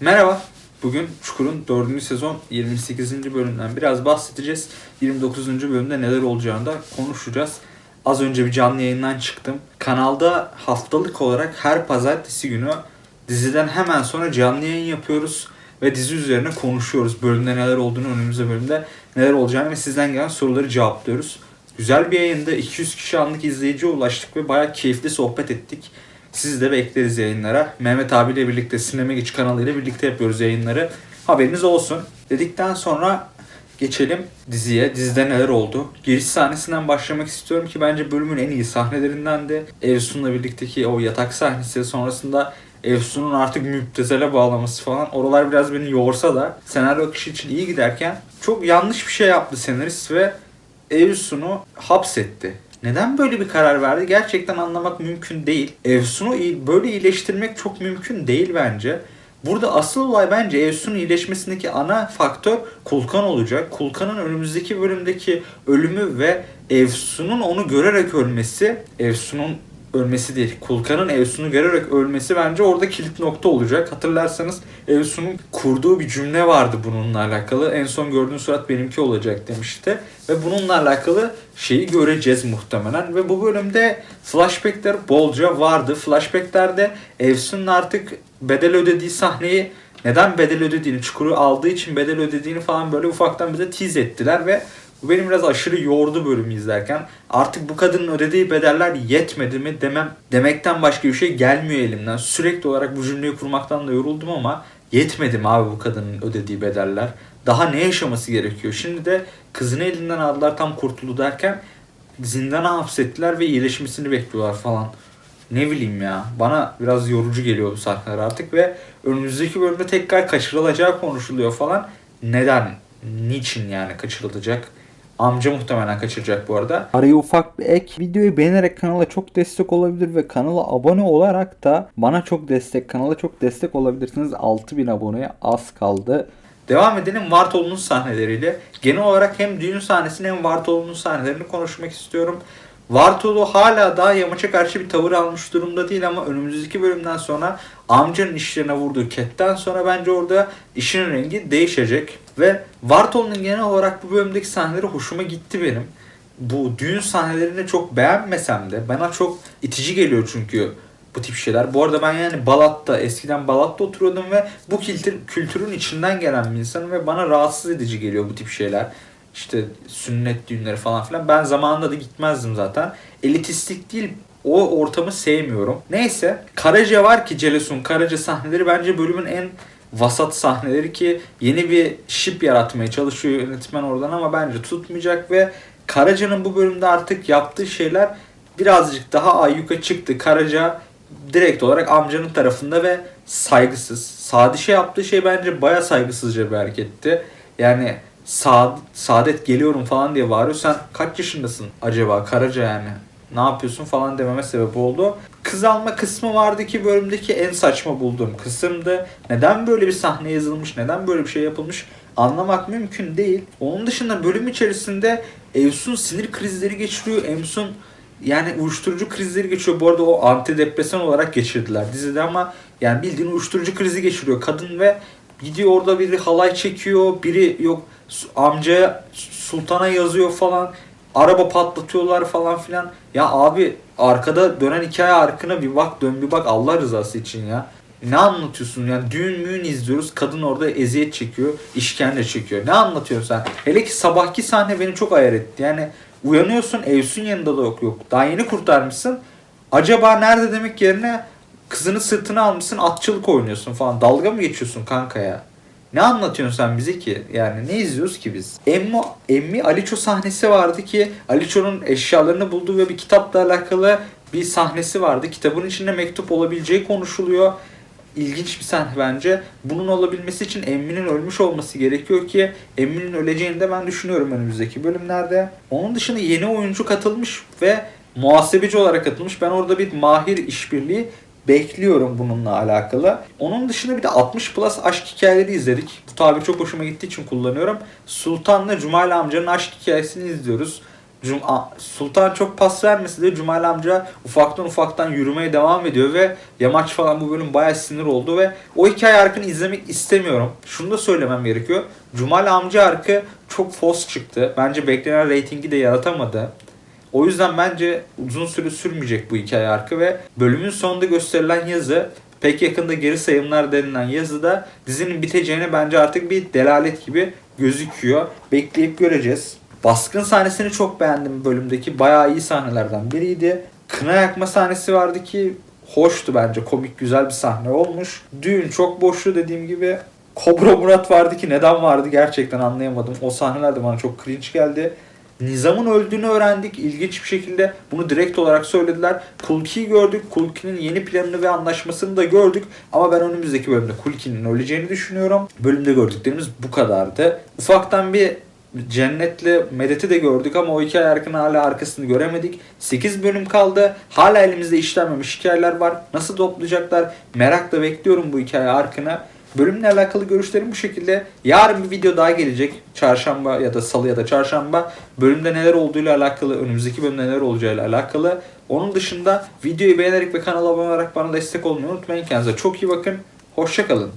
Merhaba. Bugün Çukur'un 4. sezon 28. bölümden biraz bahsedeceğiz. 29. bölümde neler olacağını da konuşacağız. Az önce bir canlı yayından çıktım. Kanalda haftalık olarak her pazartesi günü diziden hemen sonra canlı yayın yapıyoruz. Ve dizi üzerine konuşuyoruz. Bölümde neler olduğunu, önümüzde bölümde neler olacağını ve sizden gelen soruları cevaplıyoruz. Güzel bir yayında 200 kişi anlık izleyiciye ulaştık ve bayağı keyifli sohbet ettik. Sizi de bekleriz yayınlara. Mehmet abiyle birlikte Sinema Geç kanalıyla birlikte yapıyoruz yayınları. Haberiniz olsun. Dedikten sonra geçelim diziye. Dizide neler oldu? Giriş sahnesinden başlamak istiyorum ki bence bölümün en iyi sahnelerinden de Evsun'la birlikteki o yatak sahnesi sonrasında Evsun'un artık müptezele bağlaması falan oralar biraz beni yorsa da senaryo akışı için iyi giderken çok yanlış bir şey yaptı senarist ve Evsun'u hapsetti. Neden böyle bir karar verdi? Gerçekten anlamak mümkün değil. Evsun'u iyi- böyle iyileştirmek çok mümkün değil bence. Burada asıl olay bence Evsun'un iyileşmesindeki ana faktör Kulkan olacak. Kulkan'ın önümüzdeki bölümdeki ölümü ve Evsun'un onu görerek ölmesi, Evsun'un ölmesi değil, Kulkan'ın Evsun'u görerek ölmesi bence orada kilit nokta olacak. Hatırlarsanız Evsun'un kurduğu bir cümle vardı bununla alakalı. En son gördüğün surat benimki olacak demişti. Ve bununla alakalı şeyi göreceğiz muhtemelen. Ve bu bölümde flashbackler bolca vardı. Flashbacklerde Evsun'un artık bedel ödediği sahneyi neden bedel ödediğini, çukuru aldığı için bedel ödediğini falan böyle ufaktan bize tease ettiler ve bu benim biraz aşırı yordu bölümü izlerken. Artık bu kadının ödediği bedeller yetmedi mi demem demekten başka bir şey gelmiyor elimden. Sürekli olarak bu cümleyi kurmaktan da yoruldum ama yetmedi mi abi bu kadının ödediği bedeller? Daha ne yaşaması gerekiyor? Şimdi de kızını elinden aldılar tam kurtuldu derken zindana hapsettiler ve iyileşmesini bekliyorlar falan. Ne bileyim ya. Bana biraz yorucu geliyor bu sahneler artık ve önümüzdeki bölümde tekrar kaçırılacağı konuşuluyor falan. Neden? Niçin yani kaçırılacak? Amca muhtemelen kaçıracak bu arada. Araya ufak bir ek. Videoyu beğenerek kanala çok destek olabilir ve kanala abone olarak da bana çok destek, kanala çok destek olabilirsiniz. 6000 aboneye az kaldı. Devam edelim Vartolu'nun sahneleriyle. Genel olarak hem düğün sahnesini hem Vartolu'nun sahnelerini konuşmak istiyorum. Vartolu hala daha yamaça karşı bir tavır almış durumda değil ama önümüzdeki bölümden sonra amcanın işlerine vurduğu ketten sonra bence orada işin rengi değişecek. Ve Vartolu'nun genel olarak bu bölümdeki sahneleri hoşuma gitti benim. Bu düğün sahnelerini çok beğenmesem de bana çok itici geliyor çünkü bu tip şeyler. Bu arada ben yani Balat'ta, eskiden Balat'ta oturuyordum ve bu kültür, kültürün içinden gelen bir insanım ve bana rahatsız edici geliyor bu tip şeyler. İşte sünnet düğünleri falan filan. Ben zamanında da gitmezdim zaten. Elitistlik değil, o ortamı sevmiyorum. Neyse, Karaca var ki Celesun Karaca sahneleri bence bölümün en vasat sahneleri ki yeni bir şip yaratmaya çalışıyor yönetmen oradan ama bence tutmayacak ve Karaca'nın bu bölümde artık yaptığı şeyler birazcık daha ayyuka çıktı. Karaca direkt olarak amcanın tarafında ve saygısız. Sadişe yaptığı şey bence baya saygısızca bir hareketti. Yani Sa- Saadet geliyorum falan diye bağırıyor. Sen kaç yaşındasın acaba Karaca yani? Ne yapıyorsun falan dememe sebep oldu. Kız alma kısmı vardı ki bölümdeki en saçma bulduğum kısımdı. Neden böyle bir sahne yazılmış, neden böyle bir şey yapılmış anlamak mümkün değil. Onun dışında bölüm içerisinde Evsun sinir krizleri geçiriyor. Evsun yani uyuşturucu krizleri geçiyor. Bu arada o antidepresan olarak geçirdiler dizide ama yani bildiğin uyuşturucu krizi geçiriyor kadın ve gidiyor orada biri halay çekiyor, biri yok amcaya sultana yazıyor falan. Araba patlatıyorlar falan filan. Ya abi arkada dönen hikaye arkına bir bak dön bir bak Allah rızası için ya. Ne anlatıyorsun yani düğün müğün izliyoruz kadın orada eziyet çekiyor işkence çekiyor ne anlatıyorsun sen hele ki sabahki sahne beni çok ayar etti yani uyanıyorsun Evsun yanında da yok yok daha yeni kurtarmışsın acaba nerede demek yerine kızını sırtına almışsın atçılık oynuyorsun falan dalga mı geçiyorsun kanka ya ne anlatıyorsun sen bize ki? Yani ne izliyoruz ki biz? Emmi, Emmi Aliço sahnesi vardı ki Aliço'nun eşyalarını bulduğu ve bir kitapla alakalı bir sahnesi vardı. Kitabın içinde mektup olabileceği konuşuluyor. İlginç bir sahne bence. Bunun olabilmesi için Emmi'nin ölmüş olması gerekiyor ki Emmi'nin öleceğini de ben düşünüyorum önümüzdeki bölümlerde. Onun dışında yeni oyuncu katılmış ve muhasebeci olarak katılmış. Ben orada bir mahir işbirliği bekliyorum bununla alakalı. Onun dışında bir de 60 plus aşk hikayeleri izledik. Bu tabir çok hoşuma gittiği için kullanıyorum. Sultan'la Cumali amcanın aşk hikayesini izliyoruz. Cum- Sultan çok pas vermesi de Cumali amca ufaktan ufaktan yürümeye devam ediyor ve Yamaç falan bu bölüm bayağı sinir oldu ve o hikaye arkını izlemek istemiyorum. Şunu da söylemem gerekiyor. Cumali amca arkı çok fos çıktı. Bence beklenen reytingi de yaratamadı. O yüzden bence uzun süre sürmeyecek bu hikaye arkı ve bölümün sonunda gösterilen yazı pek yakında geri sayımlar denilen yazıda dizinin biteceğine bence artık bir delalet gibi gözüküyor. Bekleyip göreceğiz. Baskın sahnesini çok beğendim bölümdeki. Bayağı iyi sahnelerden biriydi. Kına yakma sahnesi vardı ki hoştu bence. Komik güzel bir sahne olmuş. Düğün çok boştu dediğim gibi. Kobra Murat vardı ki neden vardı gerçekten anlayamadım. O sahneler de bana çok cringe geldi. Nizam'ın öldüğünü öğrendik. İlginç bir şekilde bunu direkt olarak söylediler. Kulki'yi gördük. Kulki'nin yeni planını ve anlaşmasını da gördük. Ama ben önümüzdeki bölümde Kulki'nin öleceğini düşünüyorum. Bölümde gördüklerimiz bu kadardı. Ufaktan bir Cennet'le Medet'i de gördük ama o hikaye arkının hala arkasını göremedik. 8 bölüm kaldı. Hala elimizde işlenmemiş hikayeler var. Nasıl toplayacaklar? Merakla bekliyorum bu hikaye arkını. Bölümle alakalı görüşlerim bu şekilde. Yarın bir video daha gelecek. Çarşamba ya da salı ya da çarşamba. Bölümde neler olduğuyla alakalı, önümüzdeki bölümde neler olacağıyla alakalı. Onun dışında videoyu beğenerek ve kanala abone olarak bana destek olmayı unutmayın. Kendinize çok iyi bakın. Hoşçakalın.